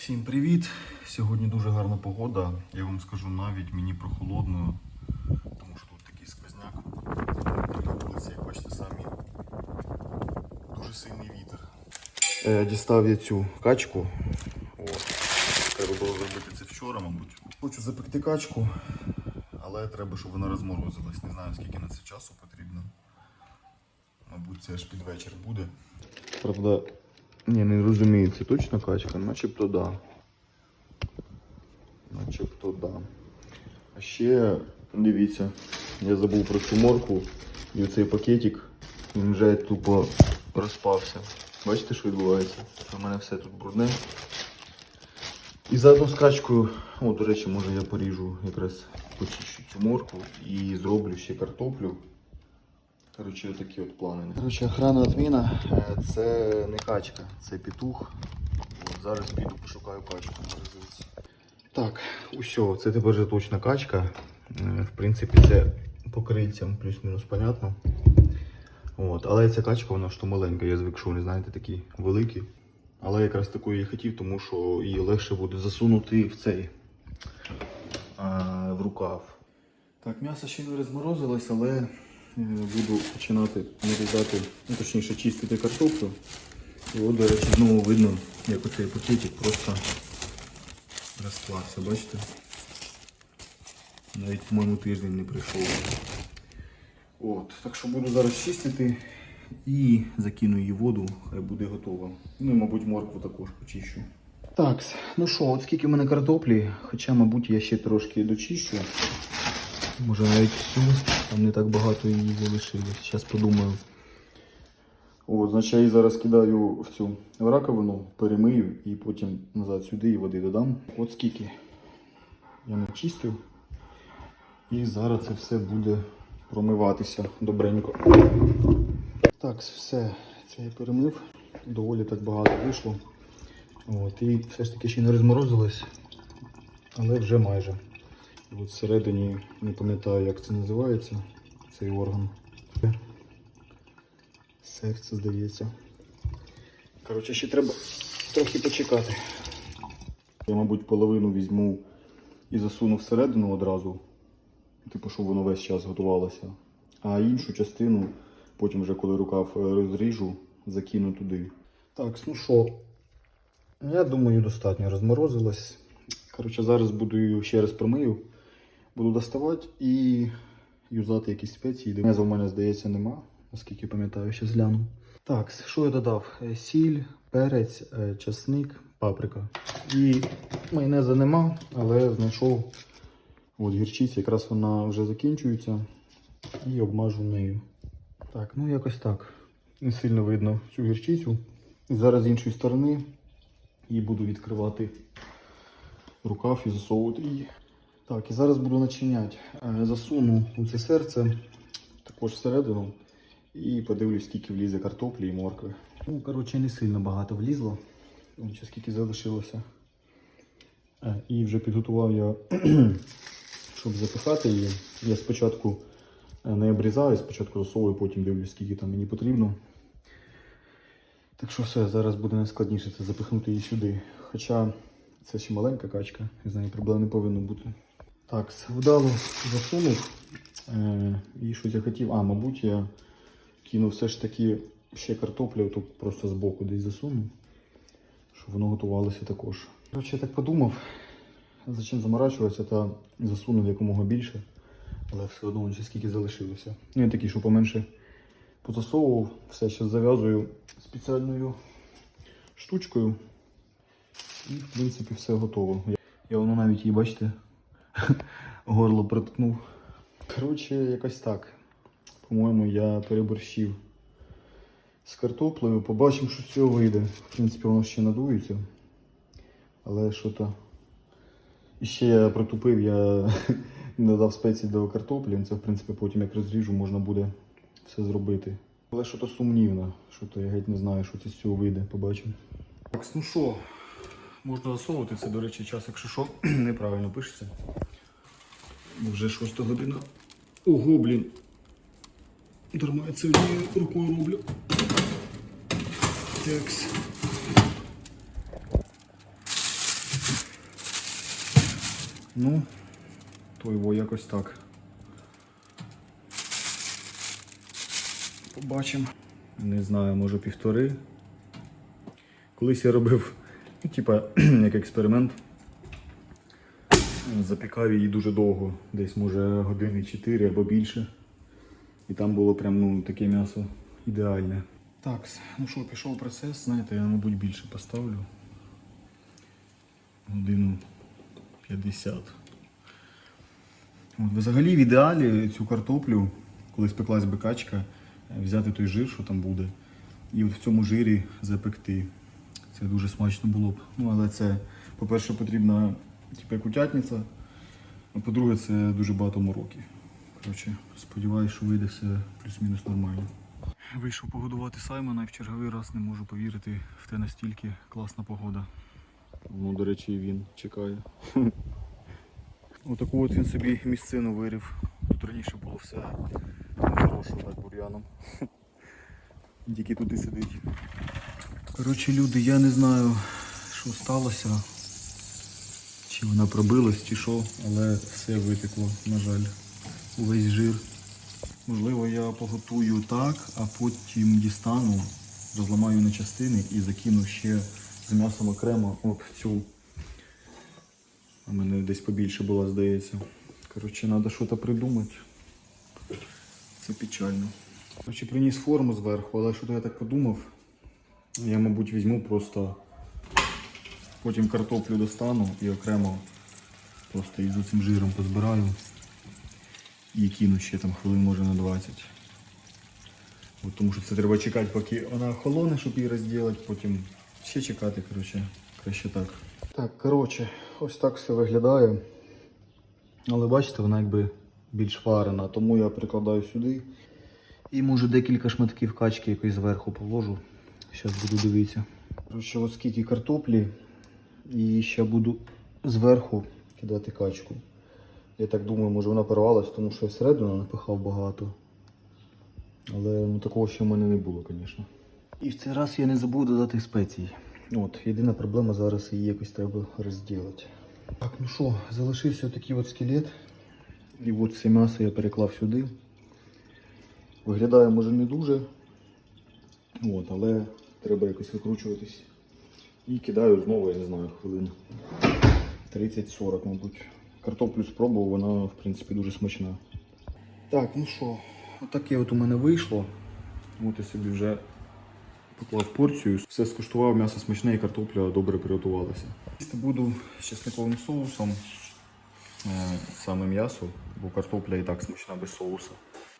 Всім привіт! Сьогодні дуже гарна погода. Я вам скажу навіть мені прохолодно, тому що тут такий сквозняк. Як бачите самі, дуже сильний вітер. Е, дістав я цю качку. От. Треба було зробити це вчора, мабуть. Хочу запекти качку, але треба, щоб вона розморозилась. Не знаю, скільки на це часу потрібно. Мабуть, це аж під вечір буде. Правда, ні, не розумію, це точно качка, начебто да. Начебто да. А ще, дивіться, я забув про цю морку і оцей пакетик, він вже тупо розпався. Бачите, що відбувається? У мене все тут брудне. І заодно з качкою, о, до речі, може я поріжу якраз почищу цю морку і зроблю ще картоплю. Коротше, такі от плани. Коротше, охрана адміна е, це не качка, це петух. От зараз піду пошукаю качку. Так, усьо, це тепер вже точно качка. Е, В принципі, це по плюс-мінус понятно. От, але ця качка, вона то маленька, я звик, що вони, знаєте, такі великі. Але якраз такої я хотів, тому що її легше буде засунути в цей а, в рукав. Так, м'ясо ще не розморозилось, але е, буду починати нарізати, ну, точніше чистити картоплю. І от, до речі, знову видно, як оцей пакетик просто розклався, бачите? Навіть, по-моєму, тиждень не прийшов. От, так що буду зараз чистити і закину її воду, хай буде готова. Ну і, мабуть, моркву також почищу. Так, ну що, от скільки в мене картоплі, хоча, мабуть, я ще трошки дочищу. Може навіть всю, там не так багато її залишилось. Зараз подумаю. От, значить, я її зараз кидаю в цю раковину, перемию і потім назад сюди і води додам. От скільки я не чистив. І зараз це все буде промиватися добренько. Так, все, це я перемив. Доволі так багато вийшло. От, і все ж таки ще не розморозилось, але вже майже. От всередині не пам'ятаю, як це називається, цей орган. Серце, здається. Коротше, ще треба трохи почекати. Я, мабуть, половину візьму і засуну всередину одразу. Типу, щоб воно весь час готувалося. А іншу частину, потім вже коли рукав е, розріжу, закину туди. Так, ну що, я думаю, достатньо розморозилось. Коротше, зараз буду її ще раз промию. Буду доставати і юзати якісь спеції. Майонезу в мене, здається, нема, наскільки пам'ятаю, ще згляну. Так, що я додав? Е, Сіль, перець, е, часник, паприка. І майонеза нема, але знайшов от гірчиця, якраз вона вже закінчується. І обмажу нею. Так, ну якось так. Не сильно видно цю гірчицю. Зараз з іншої сторони її буду відкривати рукав і засовувати її. Так, і зараз буду начиняти. Е, Засуну у це серце також всередину і подивлюсь, скільки влізе картоплі і моркви. Ну, коротше, не сильно багато влізло. Ще скільки залишилося. Е, І вже підготував я, щоб запихати її. Я спочатку е, не обрізаю, спочатку засовую, потім дивлюсь, скільки там мені потрібно. Так що все, зараз буде найскладніше це запихнути її сюди. Хоча це ще маленька качка, з нею проблем не повинно бути. Так, вдало засунув. Е, і щось я хотів. А, мабуть, я кинув все ж таки ще картоплю, тут просто збоку десь засунув, щоб воно готувалося також. Коротше, я так подумав, зачем заморачуватися та засунув якомога більше, але все одно ще скільки залишилося. Ну, я такий, що поменше позасовував, все ще зав'язую спеціальною штучкою. І, в принципі, все готово. Я воно навіть її, бачите, горло проткнув. Коротше, якось так. По-моєму, я переборщив з картоплею. Побачимо, що з цього вийде. В принципі, воно ще надується. Але що то. І ще я протупив, я додав спеції до картоплі. Це, в принципі, потім як розріжу, можна буде все зробити. Але що то сумнівно, що то я геть не знаю, що це з цього вийде, побачимо. Так, ну що, можна засовувати це, до речі, час, якщо що, неправильно пишеться. Вже 6 година. Ого, блін. Дарма я це однією рукою роблю. Такс. Ну, то його якось так. Побачимо. Не знаю, може півтори. Колись я робив, ну, типа, як експеримент. Запікав її дуже довго, десь може години 4 або більше. І там було прям ну, таке м'ясо ідеальне. Так, ну що, пішов процес, знаєте, я, мабуть, більше поставлю. Годину 50. От, взагалі, в ідеалі цю картоплю, коли спеклась би качка, взяти той жир, що там буде, і от в цьому жирі запекти. Це дуже смачно було б. Ну, але це, по-перше, потрібна типу, як утятниця, а по-друге, це дуже багато мороків. Коротше, сподіваюся, що вийде все плюс-мінус нормально. Вийшов погодувати Саймона і в черговий раз не можу повірити в те настільки класна погода. Ну, до речі, він чекає. Отаку от він собі місцину вирів. Тут раніше було все заросше так бур'яном. Тільки тут і сидить. Коротше, люди, я не знаю, що сталося. Чи вона пробилась, чи що, але все витекло, на жаль. Увесь жир. Можливо, я поготую так, а потім дістану, розламаю на частини і закину ще з м'ясом окремо от цю. У мене десь побільше була, здається. Коротше, треба щось придумати. Це печально. Коротше, приніс форму зверху, але що то я так подумав. Я, мабуть, візьму просто потім картоплю достану і окремо просто із цим жиром позбираю і кину ще там хвилин може на 20. От, тому що це треба чекати, поки вона охолоне, щоб її розділити, потім ще чекати, коротше, краще так. Так, коротше, ось так все виглядає. Але бачите, вона якби більш варена, тому я прикладаю сюди. І може декілька шматків качки якось зверху положу. Зараз буду дивитися. Коротше, ось скільки картоплі. І ще буду зверху кидати качку. Я так думаю, може вона порвалась, тому що я всередину напихав багато. Але ну, такого ще в мене не було, звісно. І в цей раз я не забув додати спецій. От, єдина проблема зараз її якось треба розділити. Так, ну що, залишився такий от скелет. І от все м'ясо я переклав сюди. Виглядає може не дуже. От, але треба якось викручуватись. І кидаю знову, я не знаю, хвилин 30-40, мабуть. Картоплю спробував, вона в принципі дуже смачна. Так, ну що, отаке от у мене вийшло. От я собі вже поклав порцію. Все скуштував, м'ясо смачне і картопля добре приготувалася. Їсти буду з чесниковим соусом. е, Саме м'ясо, бо картопля і так смачна без соуса.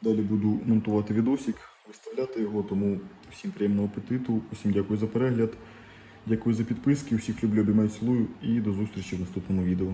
Далі буду монтувати відосик, виставляти його, тому всім приємного апетиту, усім дякую за перегляд, дякую за підписки, всіх люблю, обіймаю, цілую і до зустрічі в наступному відео.